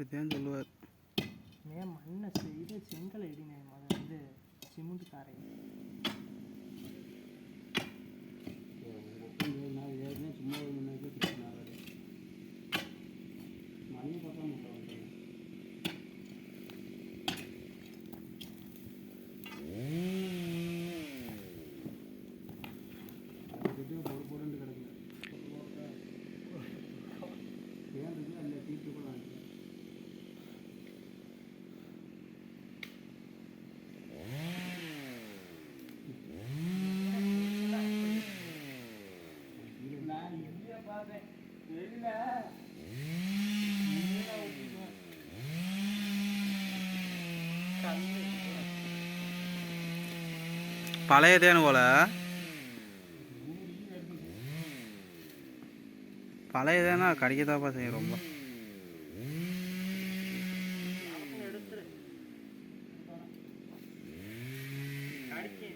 அப்படித்தான் சொல்லுவார். மே மண்ணை இது செங்கல் இடினே முதல்ல இது சிமெண்ட் காரை சும்மா ஒரு முன்னாடி திட்டினாரு மணி பக்கம் பொறு பொருண்டு கிடக்குது ஏன் இருக்கு? அந்த தீட்டு கூட பழைய தேன் போல பழைய தேனா கடிக்கதாப்பா செய்யும் ரொம்ப. எடுத்துரு அடிச்சு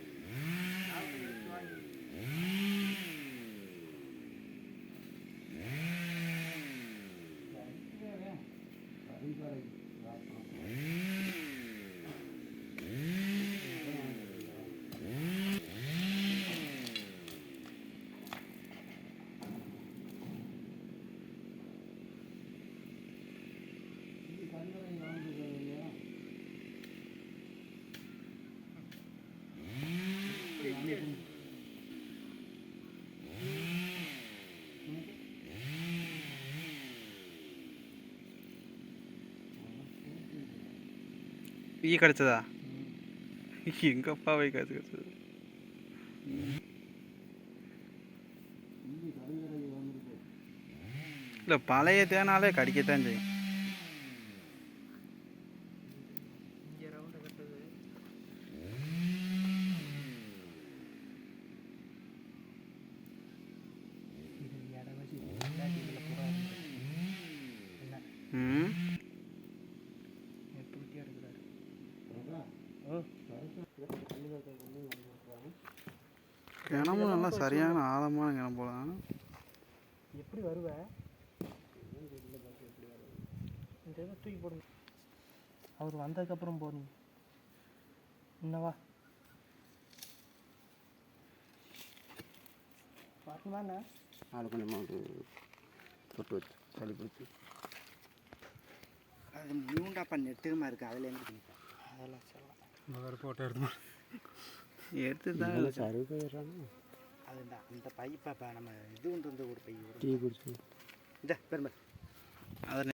ஈ கடிச்சதா? எங்கப்பா போய் கடிச்சு கடிச்சது இல்லை பழைய தேனாலே கடிக்கத்தான் செய்யும். கிணமும் நல்லா சரியான ஆழமான கிணம் போல. எப்படி வருவ? இந்த இதை தூக்கி போடுங்க. அவர் வந்ததுக்கப்புறம் போறீங்க இன்னவா பாட்டிமாண்ணா ஆள் கொஞ்சமாக தொட்டு வச்சு சளி பிடிச்சி. அது மியூண்டாப்பா நெட்டுமா இருக்கு. அதுல இருந்து அதெல்லாம் சொல்லலாம். வேறு ஃபோட்டோ எடுத்து எடுத்து தான் சரி போயிடுறாங்க அது இந்த அந்த பைப்பாப்பா நம்ம இது கொண்டு வந்து ஒரு பை டீ குடிச்சு. இந்த பெருமை அதை